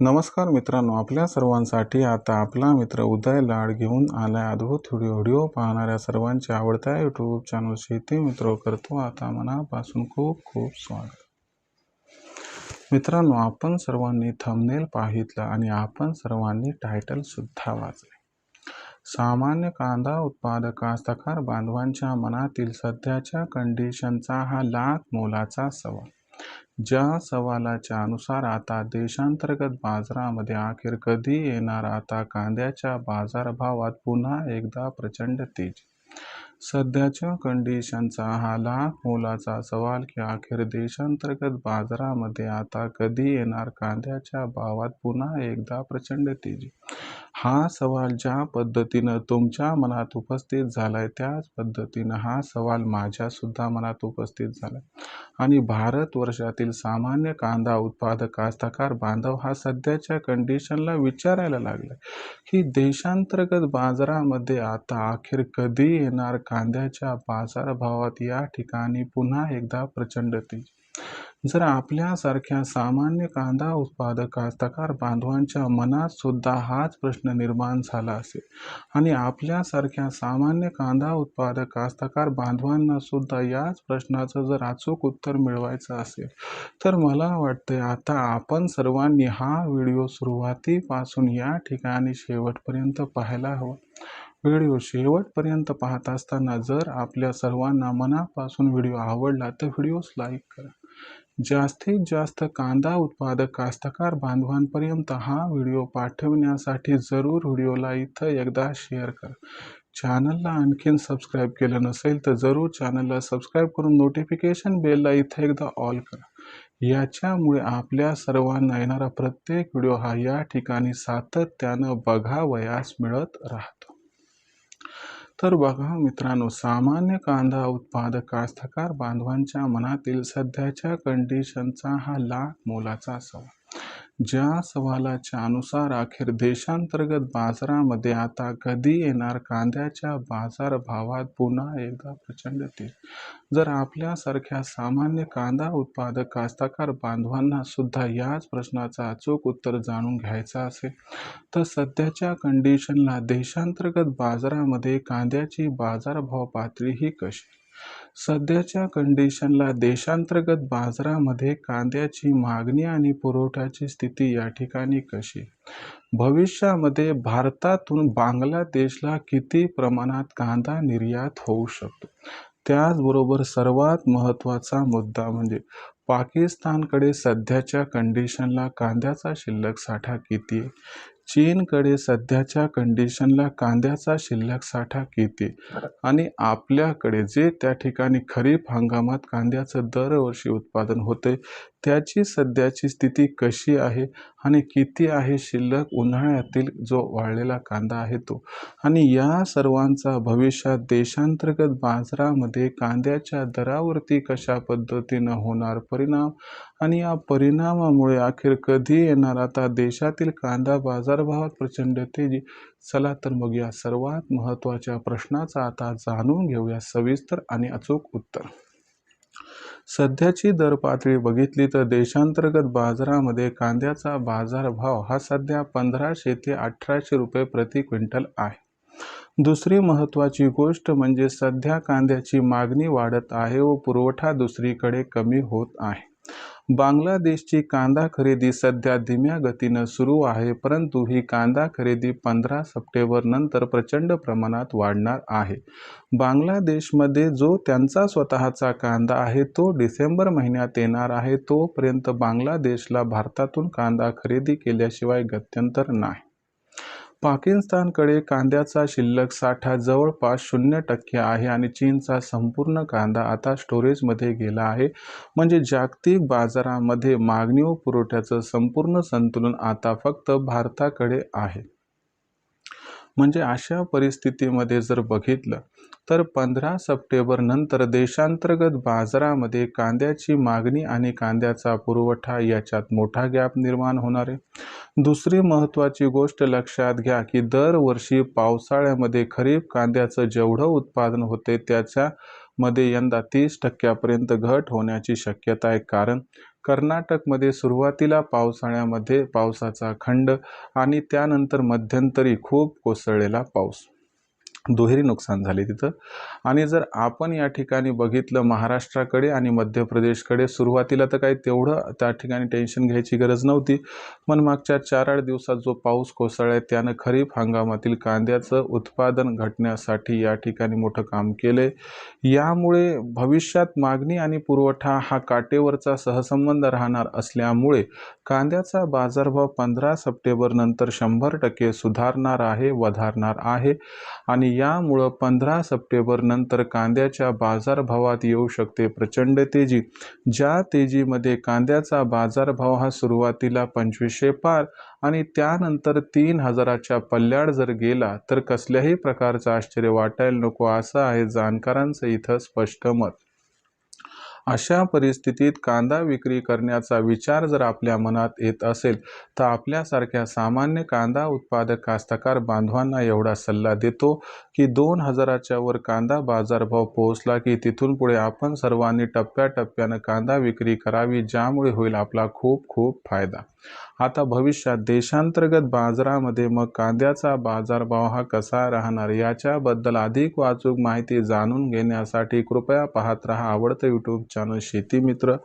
नमस्कार मित्रांनो आपल्या सर्वांसाठी आता आपला मित्र उदय लाड घेऊन आलाय अद्भुत व्हिडिओ. व्हिडिओ पाहणाऱ्या सर्वांच्या आवडत्या यूट्यूब चॅनल शेती मित्र करतो. आता मनापासून खूप खूप स्वागत. मित्रांनो आपण सर्वांनी थंबनेल पाहितलं आणि आपण सर्वांनी टायटल सुद्धा वाचले. सामान्य कांदा उत्पादक कास्तकार बांधवांच्या मनातील सध्याच्या कंडिशनचा हा लाख मोलाचा सवाल. ज्या सवालाच्या अनुसार आता देशांतर्गत बाजारामध्ये अखेर कधी येणार? आता कांद्याच्या बाजारभावात पुन्हा एकदा प्रचंड तेजी. सध्याच्या कंडिशनचा हा लहान मोलाचा सवाल की अखेर देशांतर्गत बाजारामध्ये आता कधी येणार? कांद्याच्या भावात पुन्हा एकदा प्रचंड तेजी. हा सवाल ज्या पद्धतीनं तुमच्या मनात उपस्थित झालाय त्याच पद्धतीनं हा सवाल माझ्या सुद्धा मनात उपस्थित झालाय. आणि भारतवर्षातील सामान्य कांदा उत्पादक कास्तकार बांधव हा सध्याच्या कंडिशनला विचारायला लागला की देशांतर्गत बाजारामध्ये आता अखेर कधी येणार कांद्याच्या बाजारभावात या ठिकाणी पुन्हा एकदा प्रचंड तेजी? जर आपल्यासारख्या सामान्य कांदा उत्पादक कास्तकार बांधवांच्या मनात सुद्धा हाच प्रश्न निर्माण झाला असेल आणि आपल्यासारख्या सामान्य कांदा उत्पादक कास्तकार बांधवांना सुद्धा याच प्रश्नाचं जर अचूक उत्तर मिळवायचं असेल तर मला वाटते आता आपण सर्वांनी हा व्हिडिओ सुरुवातीपासून या ठिकाणी शेवटपर्यंत पाहायला हवा. व्हिडिओ शेवटपर्यंत पाहत असताना जर आपल्या सर्वांना मनापासून व्हिडिओ आवडला तर व्हिडिओस लाईक करा. जास्तीत जास्त कांदा उत्पादक कास्तकार बांधवांपर्यंत हा व्हिडिओ पाठवण्यासाठी जरूर व्हिडिओला इथं एकदा शेअर करा. चॅनलला आणखीन सबस्क्राईब केलं नसेल तर जरूर चॅनलला सबस्क्राईब करून नोटिफिकेशन बेलला इथं एकदा ऑल करा. याच्यामुळे आपल्या सर्वांना येणारा प्रत्येक व्हिडिओ हा या ठिकाणी सातत्यानं बघावयास मिळत राहतो. तर बघा मित्रांनो सामान्य कांदा उत्पादक कास्तकार बांधवांच्या मनातील सध्याच्या कंडिशनचा हा लाख मोलाचा सवाल. ज्या सवालाच्या अनुसार अखेर देशांतर्गत बाजारामध्ये आता कधी येणार कांद्याच्या बाजारभावात पुन्हा एकदा प्रचंड तेज जर आपल्यासारख्या सामान्य कांदा उत्पादक कास्तकार बांधवांना सुद्धा याच प्रश्नाचा अचूक उत्तर जाणून घ्यायचा असेल तर सध्याच्या कंडिशनला देशांतर्गत बाजारामध्ये कांद्याची बाजारभाव पातळी ही कशी? सध्याच्या कंडिशनला देशांतर्गत बाजारामध्ये कांद्याची मागणी आणि पुरवठ्याची स्थिती या ठिकाणी कशी? भविष्यामध्ये भारतातून बांगलादेशला किती प्रमाणात कांदा निर्यात होऊ शकतो? त्याचबरोबर सर्वात महत्त्वाचा मुद्दा म्हणजे पाकिस्तानकडे सध्याच्या कंडिशनला कांद्याचा शिल्लक साठा किती आहे? चीनकडे सध्याच्या कंडिशनला कांद्याचा शिल्लक साठा किती? आणि आपल्याकडे जे त्या ठिकाणी खरीप हंगामात कांद्याचं दरवर्षी उत्पादन होते त्याची सध्याची स्थिती कशी आहे आणि किती आहे शिल्लक उन्हाळ्यातील जो वाळलेला कांदा आहे तो? आणि या सर्वांचा भविष्यात देशांतर्गत बाजारामध्ये कांद्याच्या दरावरती कशा पद्धतीनं होणार परिणाम? आणि या परिणामामुळे अखेर कधी येणार? आता देशातील कांदा बाजारभावात प्रचंड तेजी. चला तर मग या सर्वात महत्त्वाच्या प्रश्नाचा आता जाणून घेऊया सविस्तर आणि अचूक उत्तर. सध्याची दर पातळी बघितली तर देशांतर्गत बाजारामध्ये कांद्याचा बाजारभाव हा सध्या पंधराशे ते अठराशे रुपये प्रति क्विंटल आहे. दुसरी महत्त्वाची गोष्ट म्हणजे सध्या कांद्याची मागणी वाढत आहे व पुरवठा दुसरीकडे कमी होत आहे. बांगलादेशची कांदा खरेदी सध्या धीम्या गतीनं सुरू आहे परंतु ही कांदा खरेदी पंधरा सप्टेंबर नंतर प्रचंड प्रमाणात वाढणार आहे. बांगलादेशमध्ये जो त्यांचा स्वतःचा कांदा आहे तो डिसेंबर महिन्यात येणार आहे. तोपर्यंत बांगलादेशला भारतातून कांदा खरेदी केल्याशिवाय गत्यंतर नाही. पाकिस्तानकडे कांद्याचा शिल्लक साठा जवळपास शून्य टक्के आहे आणि चीनचा संपूर्ण कांदा आता स्टोरेजमध्ये गेला आहे. म्हणजे जागतिक बाजारामध्ये मागणी व पुरवठ्याचं संपूर्ण संतुलन आता फक्त भारताकडे आहे. म्हणजे अशा परिस्थितीमध्ये जर बघितलं तर पंधरा सप्टेंबर नंतर देशांतर्गत बाजारामध्ये कांद्याची मागणी आणि कांद्याचा पुरवठा याच्यात मोठा गॅप निर्माण होणार आहे. दुसरी महत्त्वाची गोष्ट लक्षात घ्या की दरवर्षी पावसाळ्यामध्ये खरीप कांद्याचं जेवढं उत्पादन होते त्याच्यामध्ये यंदा तीस टक्क्यापर्यंत घट होण्याची शक्यता आहे. कारण कर्नाटकमध्ये सुरुवातीला पावसाळ्यामध्ये पावसाचा खंड आणि त्यानंतर मध्यंतरी खूप कोसळलेला पाऊस. दुहेरी नुकसान झाले तिथं. आणि जर आपण या ठिकाणी बघितलं महाराष्ट्राकडे आणि मध्य प्रदेशकडे सुरुवातीला तर काही तेवढं त्या ठिकाणी टेन्शन घ्यायची गरज नव्हती. पण मागच्या चार आठ दिवसात जो पाऊस कोसळला आहे त्यानं खरीप हंगामातील कांद्याचं उत्पादन घटण्यासाठी या ठिकाणी मोठं काम केले यामुळे भविष्यात मागणी आणि पुरवठा हा काटेवरचा सहसंबंध राहणार असल्यामुळे कांद्याचा बाजारभाव पंधरा सप्टेंबर नंतर शंभर टक्के सुधारणार आहे वधारणार आहे. आणि यामुळं पंधरा सप्टेंबर नंतर कांद्याच्या बाजारभावात येऊ शकते प्रचंड तेजी. ज्या तेजीमध्ये कांद्याचा बाजारभाव हा सुरुवातीला पंचवीसशे पार आणि त्यानंतर तीन हजाराच्या पल्ल्याड जर गेला तर कसल्याही प्रकारचं आश्चर्य वाटायला नको असं आहे जाणकारांचं इथं स्पष्ट मत. अशा परिस्थितीत कांदा विक्री करण्याचा विचार जर आपल्या मनात येत असेल तर आपल्यासारख्या सामान्य कांदा उत्पादक कास्तकार बांधवांना एवढा सल्ला देतो की दोन हजाराच्या वर कांदा बाजारभाव पोहोचला की तिथून पुढे आपण सर्वांनी टप्प्याटप्प्यानं कांदा विक्री करावी ज्यामुळे होईल आपला खूप खूप फायदा. आता भविष्यात देशांतर्गत बाजारामध्ये मग कांद्याचा बाजारभाव हा कसा राहणार याच्याबद्दल अधिक वाचूक माहिती जाणून घेण्यासाठी कृपया पाहत राहा आवडतं यूट्यूब चॅनल शेती मित्र.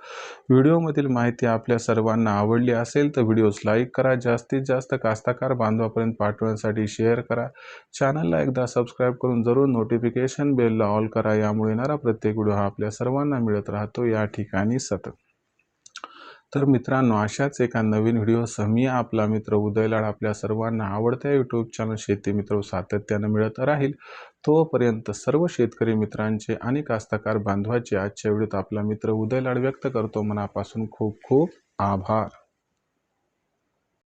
व्हिडिओमधील माहिती आपल्या सर्वांना आवडली असेल तर व्हिडिओज लाईक करा जास्तीत जास्त कास्ताकार बांधवापर्यंत पाठवण्यासाठी शेअर करा. चॅनलला एकदा सबस्क्राईब करून जरूर नोटिफिकेशन बेलला ऑल करा यामुळे येणारा प्रत्येक व्हिडिओ हा आपल्या सर्वांना मिळत राहतो. या ठिकाणी सतत तर मित्रांनो अशाच एका नवीन व्हिडिओसह मी आपला मित्र उदयलाड आपल्या सर्वांना आवडत्या यूट्यूब चॅनल शेती मित्र सातत्यानं मिळत राहील. तोपर्यंत सर्व शेतकरी मित्रांचे आणि कास्तकार बांधवाचे आजच्या व्हिडिओत आपला मित्र उदयलाड व्यक्त करतो. मनापासून खूप खूप आभार.